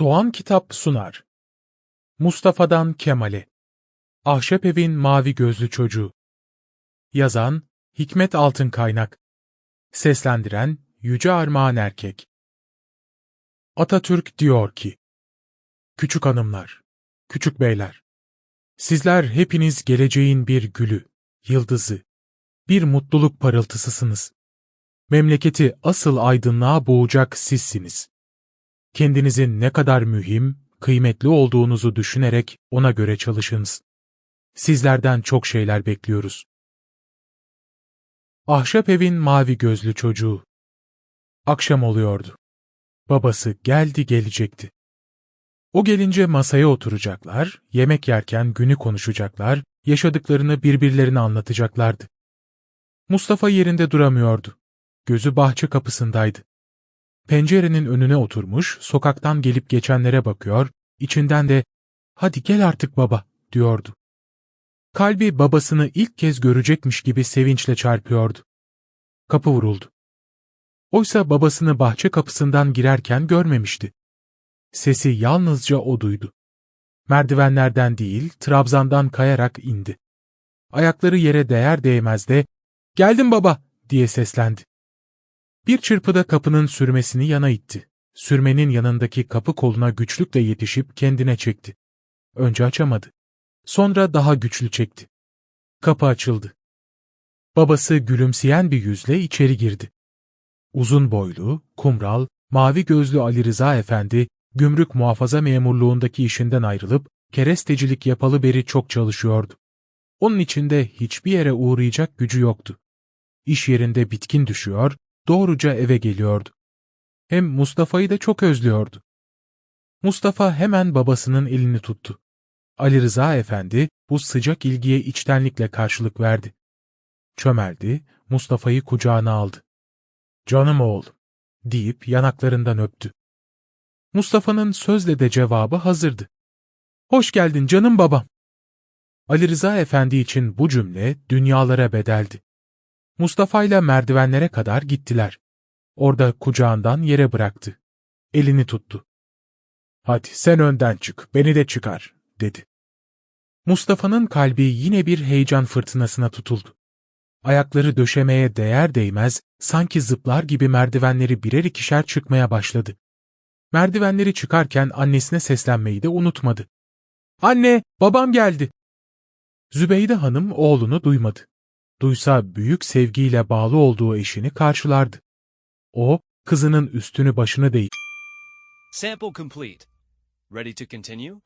Doğan Kitap sunar. Mustafa'dan Kemal'e. Ahşap Evin Mavi Gözlü Çocuğu. Yazan Hikmet Altın Kaynak. Seslendiren Yüce Armağan Erkek. Atatürk diyor ki, Küçük hanımlar, küçük beyler, sizler hepiniz geleceğin bir gülü, yıldızı, bir mutluluk parıltısısınız. Memleketi asıl aydınlığa boğacak sizsiniz. Kendinizin ne kadar mühim, kıymetli olduğunuzu düşünerek ona göre çalışınız. Sizlerden çok şeyler bekliyoruz. Ahşap evin mavi gözlü çocuğu. Akşam oluyordu. Babası geldi gelecekti. O gelince masaya oturacaklar, yemek yerken günü konuşacaklar, yaşadıklarını birbirlerine anlatacaklardı. Mustafa yerinde duramıyordu. Gözü bahçe kapısındaydı. Pencerenin önüne oturmuş, sokaktan gelip geçenlere bakıyor, içinden de ''Hadi gel artık baba'' diyordu. Kalbi babasını ilk kez görecekmiş gibi sevinçle çarpıyordu. Kapı vuruldu. Oysa babasını bahçe kapısından girerken görmemişti. Sesi yalnızca o duydu. Merdivenlerden değil, trabzandan kayarak indi. Ayakları yere değer değmez de ''Geldim baba'' diye seslendi. Bir çırpıda kapının sürmesini yana itti. Sürmenin yanındaki kapı koluna güçlükle yetişip kendine çekti. Önce açamadı. Sonra daha güçlü çekti. Kapı açıldı. Babası gülümseyen bir yüzle içeri girdi. Uzun boylu, kumral, mavi gözlü Ali Rıza Efendi, gümrük muhafaza memurluğundaki işinden ayrılıp, kerestecilik yapalı beri çok çalışıyordu. Onun içinde hiçbir yere uğrayacak gücü yoktu. İş yerinde bitkin düşüyor, doğruca eve geliyordu. Hem Mustafa'yı da çok özlüyordu. Mustafa hemen babasının elini tuttu. Ali Rıza Efendi bu sıcak ilgiye içtenlikle karşılık verdi. Çömeldi, Mustafa'yı kucağına aldı. Canım oğul, deyip yanaklarından öptü. Mustafa'nın sözle de cevabı hazırdı. Hoş geldin canım babam. Ali Rıza Efendi için bu cümle dünyalara bedeldi. Mustafa ile merdivenlere kadar gittiler. Orada kucağından yere bıraktı. Elini tuttu. Hadi sen önden çık, beni de çıkar, dedi. Mustafa'nın kalbi yine bir heyecan fırtınasına tutuldu. Ayakları döşemeye değer değmez, sanki zıplar gibi merdivenleri birer ikişer çıkmaya başladı. Merdivenleri çıkarken annesine seslenmeyi de unutmadı. Anne, babam geldi. Zübeyde Hanım oğlunu duymadı. Duysa büyük sevgiyle bağlı olduğu eşini karşılardı. O, kızının üstünü başını değil. Sample complete. Ready to continue?